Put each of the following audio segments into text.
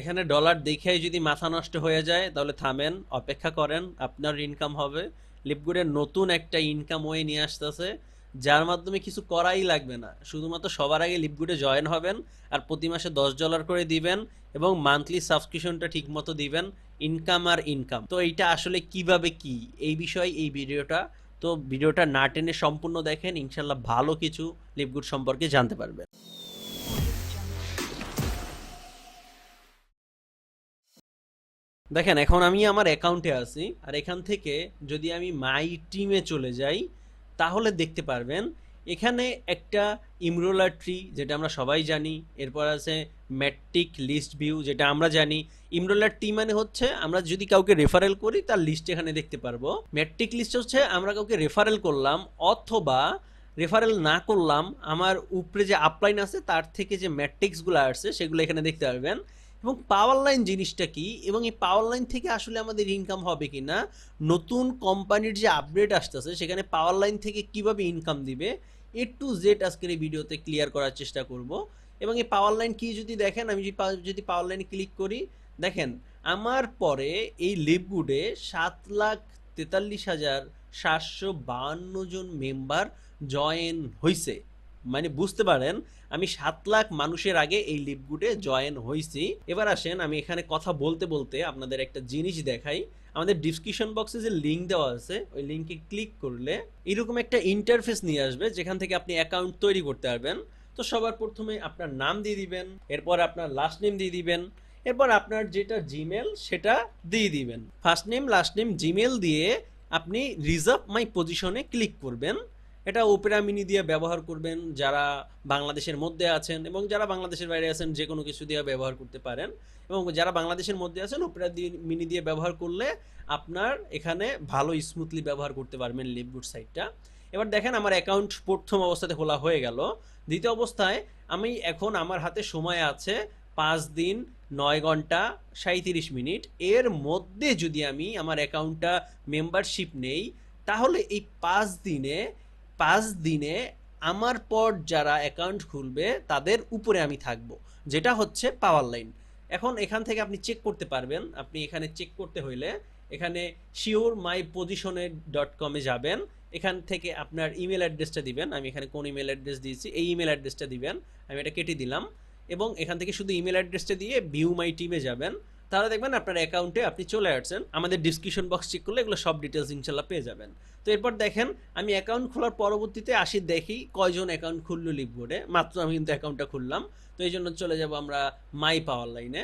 এখানে ডলার দেখেই যদি মাথা নষ্ট হয়ে যায়, তাহলে থামেন, অপেক্ষা করেন, আপনার ইনকাম হবে। লিপগুডের নতুন একটা ইনকাম ওয়ে নিয়ে আসতেছে, যার মাধ্যমে কিছু করাই লাগবে না। শুধুমাত্র সবার আগে লিপগুডে জয়েন হবেন আর প্রতি মাসে দশ ডলার করে দিবেন এবং মান্থলি সাবস্ক্রিপশনটা ঠিক মতো দিবেন ইনকাম আর ইনকাম তো এইটা আসলে কীভাবে কি? এই বিষয়ে এই ভিডিওটা। তো ভিডিওটা না টেনে সম্পূর্ণ দেখেন, ইনশাল্লাহ ভালো কিছু লিপগুড সম্পর্কে জানতে পারবেন। দেখেন, এখন আমি আমার অ্যাকাউন্টে আছি, আর এখান থেকে যদি আমি মাই টিমে চলে যাই, তাহলে দেখতে পারবেন, এখানে একটা ইমরোলার ট্রি যেটা আমরা সবাই জানি, এরপর আছে ম্যাট্রিক লিস্ট ভিউ যেটা আমরা জানি। ইমরোলার টি মানে হচ্ছে, আমরা যদি কাউকে রেফারেল করি, তার লিস্ট এখানে দেখতে পারব। ম্যাট্রিক লিস্ট হচ্ছে, আমরা কাউকে রেফারেল করলাম, অথবা রেফারেল না করলাম, আমার উপরে যে আপলাইন আছে, তার থেকে যে ম্যাট্রিক্সগুলো আসছে, সেগুলো এখানে দেখতে পারবেন। এবং পাওয়ার লাইন জিনিসটা কি? এবং এই পাওয়ার লাইন থেকে আসলে আমাদের ইনকাম হবে কি না? নতুন কোম্পানির যে আপডেট আসতেছে, সেখানে পাওয়ার লাইন থেকে কীভাবে ইনকাম দিবে? এ টু জেড আজকের এই ভিডিওতে ক্লিয়ার করার চেষ্টা করব। এবং এই পাওয়ার লাইন কি যদি দেখেন, আমি যদি পাওয়ার লাইনে ক্লিক করি, দেখেন, আমার পরে এই লিপগুডে সাত লাখ তেতাল্লিশ হাজার সাতশো বাহান্ন জন মেম্বার জয়েন হইছে। মানে বুঝতে পারেন, আমি সাত লাখ মানুষের আগে এই লিপগুডে জয়েন হয়েছি এবার আসেন, আমি এখানে কথা বলতে বলতে আপনাদের একটা জিনিস দেখাই। আমাদের ডিসক্রিপশন বক্সে যে লিঙ্ক দেওয়া আছে, ওই লিঙ্কে ক্লিক করলে এরকম একটা ইন্টারফেস নিয়ে আসবে, যেখান থেকে আপনি অ্যাকাউন্ট তৈরি করতে পারবেন। তো সবার প্রথমে আপনার নাম দিয়ে দিবেন, এরপর আপনার লাস্ট নেম দিয়ে দিবেন, এরপর আপনার যেটা জিমেল সেটা দিয়ে দিবেন। First name last name Gmail দিয়ে আপনি রিজার্ভ মাই পজিশনে ক্লিক করবেন। এটা ওপেরা মিনি দিয়ে ব্যবহার করবেন যারা বাংলাদেশের মধ্যে আছেন এবং যারা বাংলাদেশের বাইরে আছেন যে কোনো কিছু দিয়ে ব্যবহার করতে পারেন এবং যারা বাংলাদেশের মধ্যে আছেন, ওপেরা মিনি দিয়ে ব্যবহার করলে আপনার এখানে ভালো স্মুথলি ব্যবহার করতে পারবেন লিপগুড সাইটটা এবার দেখেন আমার অ্যাকাউন্ট প্রথম অবস্থাতে খোলা হয়ে গেল। দ্বিতীয় অবস্থায় আমি এখন আমার হাতে সময় আছে পাঁচ দিন, নয় ঘণ্টা সাঁত্রিশ মিনিট। এর মধ্যে যদি আমি আমার অ্যাকাউন্টটা মেম্বারশিপ নেই, তাহলে এই পাঁচ দিনে পাঁচ দিনে আমার পর যারা অ্যাকাউন্ট খুলবে, তাদের উপরে আমি থাকব, যেটা হচ্ছে পাওয়ার লাইন এখন এখান থেকে আপনি চেক করতে পারবেন, আপনি এখানে চেক করতে হইলে এখানে শিওর মাই পজিশনে ডট কমে যাবেন, এখান থেকে আপনার ইমেল অ্যাড্রেসটা দিবেন, আমি এখানে কোন ইমেল অ্যাড্রেস দিয়েছি, এই ইমেল অ্যাড্রেসটা দিবেন, আমি এটা কেটে দিলাম, এবং এখান থেকে শুধু ইমেল অ্যাড্রেসটা দিয়ে ভিউ মাই টিমে যাবেন তাহলে দেখবেন আপনার অ্যাকাউন্টে আপনি চলে আসছেন, আমাদের ডিসক্রিপশন বক্স চেক করলে এগুলো সব ডিটেলস ইনশাল্লাহ পেয়ে যাবেন। তো এরপর দেখেন, আমি অ্যাকাউন্ট খোলার পরবর্তীতে আসি, দেখি কয়জন অ্যাকাউন্ট খুললো লিপবোর্ডে মাত্র আমি কিন্তু অ্যাকাউন্টটা খুললাম। তো এই জন্য চলে যাব আমরা মাই পাওয়ার লাইনে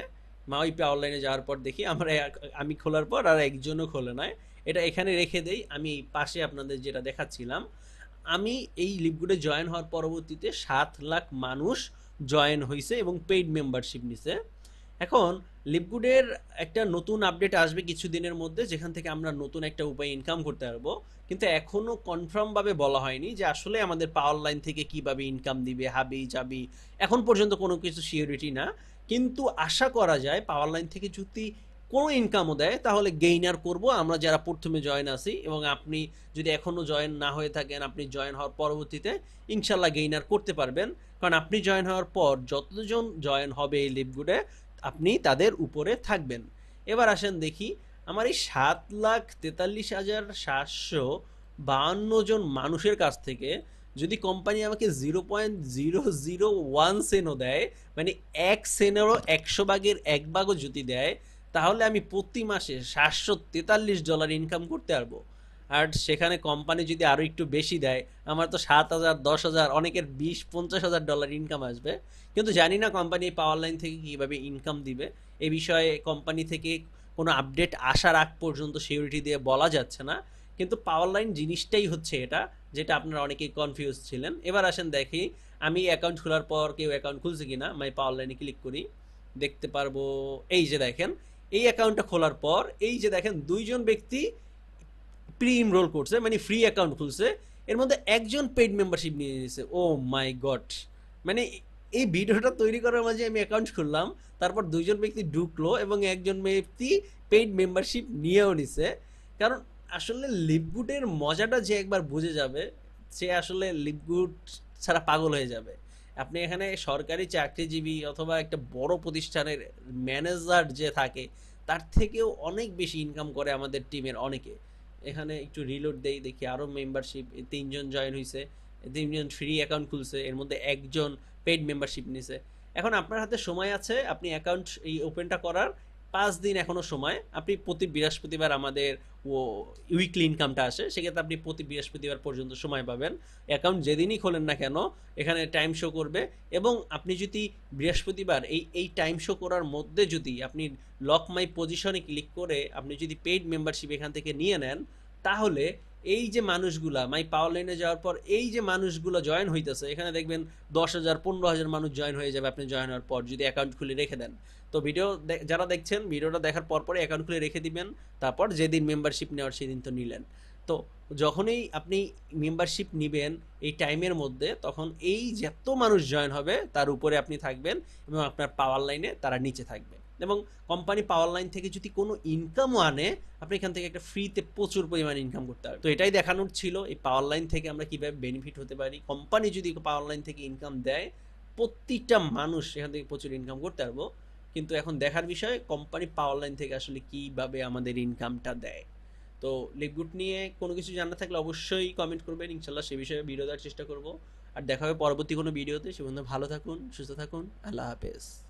মাই পাওয়ার লাইনে যাওয়ার পর দেখি আমরা আমি খোলার পর আর একজনও খোলে নয় এটা এখানে রেখে দেই, আমি পাশে আপনাদের যেটা দেখাচ্ছিলাম। আমি এই লিপগুডে জয়েন হওয়ার পরবর্তীতে সাত লাখ মানুষ জয়েন হয়েছে এবং পেইড মেম্বারশিপ নিছে। এখন লিপগুডের একটা নতুন আপডেট আসবে কিছুদিনের মধ্যে, যেখান থেকে আমরা নতুন একটা উপায় ইনকাম করতে পারব। কিন্তু এখনও কনফার্মভাবে বলা হয়নি যে আসলে আমাদের পাওয়ার লাইন থেকে কীভাবে ইনকাম দিবে, হাবি যাবি, এখন পর্যন্ত কোনো কিছু সিওরিটি না। কিন্তু আশা করা যায় পাওয়ার লাইন থেকে যদি কোনো ইনকামও দেয়, তাহলে গেইনার করব। আমরা যারা প্রথমে জয়েন আছি এবং আপনি যদি এখনও জয়েন না হয়ে থাকেন, আপনি জয়েন হওয়ার পরবর্তীতে ইনশাল্লাহ গেইনার করতে পারবেন। কারণ আপনি জয়েন হওয়ার পর যতজন জয়েন হবে এই লিপগুডে আপনি তাদের উপরে থাকবেন। এবার আসেন দেখি, আমার এই সাত লাখ তেতাল্লিশ হাজার সাতশো বাহান্ন জন মানুষের কাছ থেকে যদি কোম্পানি আমাকে zero point zero zero one সেনও দেয় মানে এক সেনেরও একশো ভাগের এক ভাগও যদি দেয়, তাহলে আমি প্রতি মাসে সাতশো তেতাল্লিশ ডলার ইনকাম করতে পারব। আর সেখানে কোম্পানি যদি আরও একটু বেশি দেয়, আমার তো সাত হাজার, দশ হাজার, অনেকের বিশ, পঞ্চাশ হাজার ডলার ইনকাম আসবে। কিন্তু জানি না কোম্পানি পাওয়ার লাইন থেকে কীভাবে ইনকাম দিবে। এ বিষয়ে কোম্পানি থেকে কোনো আপডেট আসার আগ পর্যন্ত সিউরিটি দিয়ে বলা যাচ্ছে না। কিন্তু পাওয়ার লাইন জিনিসটাই হচ্ছে এটা, যেটা আপনারা অনেকেই কনফিউজ ছিলেন। এবার আসেন দেখি, আমি অ্যাকাউন্ট খোলার পর কেউ অ্যাকাউন্ট খুলছে কি না মাই পাওয়ার লাইনে ক্লিক করি, দেখতে পারব, এই যে দেখেন, এই অ্যাকাউন্টটা খোলার পর, এই যে দেখেন, দুইজন ব্যক্তি প্রি ইনরোল করছে মানে ফ্রি অ্যাকাউন্ট খুলছে, এর মধ্যে একজন পেইড মেম্বারশিপ নিয়ে নিয়েছে ও মাই গড মানে এই ভিডিওটা তৈরি করার মাঝে আমি অ্যাকাউন্ট খুললাম, তারপর দুইজন ব্যক্তি ঢুকলো এবং একজন ব্যক্তি পেইড মেম্বারশিপ নিয়েও নিছে। কারণ আসলে লিপগুডের মজাটা যে একবার বুঝে যাবে, সে আসলে লিপগুড ছাড়া পাগল হয়ে যাবে। আপনি এখানে সরকারি চাকরিজীবী অথবা একটা বড় প্রতিষ্ঠানের ম্যানেজার যে থাকে, তার থেকেও অনেক বেশি ইনকাম করে আমাদের টিমের অনেকে। এখানে একটু রিলোড দেই, দেখি আরও মেম্বারশিপ তিনজন জয়েন হয়েছে তিনজন ফ্রি অ্যাকাউন্ট খুলছে, এর মধ্যে একজন পেইড মেম্বারশিপ নিছে। এখন আপনার হাতে সময় আছে, আপনি অ্যাকাউন্ট এই ওপেনটা করার পাঁচ দিন এখনও সময়। আপনি প্রতি বৃহস্পতিবার আমাদের ও উইকলি ইনকামটা আসে, সেক্ষেত্রে আপনি প্রতি বৃহস্পতিবার পর্যন্ত সময় পাবেন। অ্যাকাউন্ট যেদিনই খোলেন না কেন, এখানে টাইম শো করবে এবং আপনি যদি বৃহস্পতিবার এই এই টাইম শো করার মধ্যে যদি আপনি লক মাই পজিশনে ক্লিক করে আপনি যদি পেইড মেম্বারশিপ এখান থেকে নিয়ে নেন, তাহলে এই যে মানুষগুলা, মাই পাওয়ার লাইনে যাওয়ার পর এই যে মানুষগুলো জয়েন হইতেছে, এখানে দেখবেন দশ হাজার, পনেরো হাজার মানুষ জয়েন হয়ে যাবে আপনি জয়েন হওয়ার পর যদি অ্যাকাউন্ট খুলে রেখে দেন। তো ভিডিও যারা দেখছেন ভিডিওটা দেখার পর পরে অ্যাকাউন্ট খুলে রেখে দিবেন, তারপর যেদিন মেম্বারশিপ নেওয়ার সেদিন তো নিলেন। তো যখনই আপনি মেম্বারশিপ নেবেন এই টাইমের মধ্যে, তখন এই যত মানুষ জয়েন হবে, তার উপরে আপনি থাকবেন এবং আপনার পাওয়ার লাইনে তারা নিচে থাকবে। এবং কোম্পানি পাওয়ার লাইন থেকে যদি কোনো ইনকামও আনে, আপনি এখান থেকে একটা ফ্রিতে প্রচুর পরিমাণে ইনকাম করতে পারবেন। তো এটাই দেখানোর ছিল, এই পাওয়ার লাইন থেকে আমরা কীভাবে বেনিফিট হতে পারি। কোম্পানি যদি পাওয়ার লাইন থেকে ইনকাম দেয়, প্রতিটা মানুষ এখান থেকে প্রচুর ইনকাম করতে পারব। কিন্তু এখন দেখার বিষয় কোম্পানি পাওয়ার লাইন থেকে আসলে কীভাবে আমাদের ইনকামটা দেয়। তো লিপগুড নিয়ে কোনো কিছু জানা থাকলে অবশ্যই কমেন্ট করবেন। ইনশাল্লাহ সে বিষয়ে ভিডিও দেওয়ার চেষ্টা করব। আর দেখা হবে পরবর্তী কোনো ভিডিওতে। সে পর্যন্ত ভালো থাকুন, সুস্থ থাকুন। আল্লাহ হাফেজ।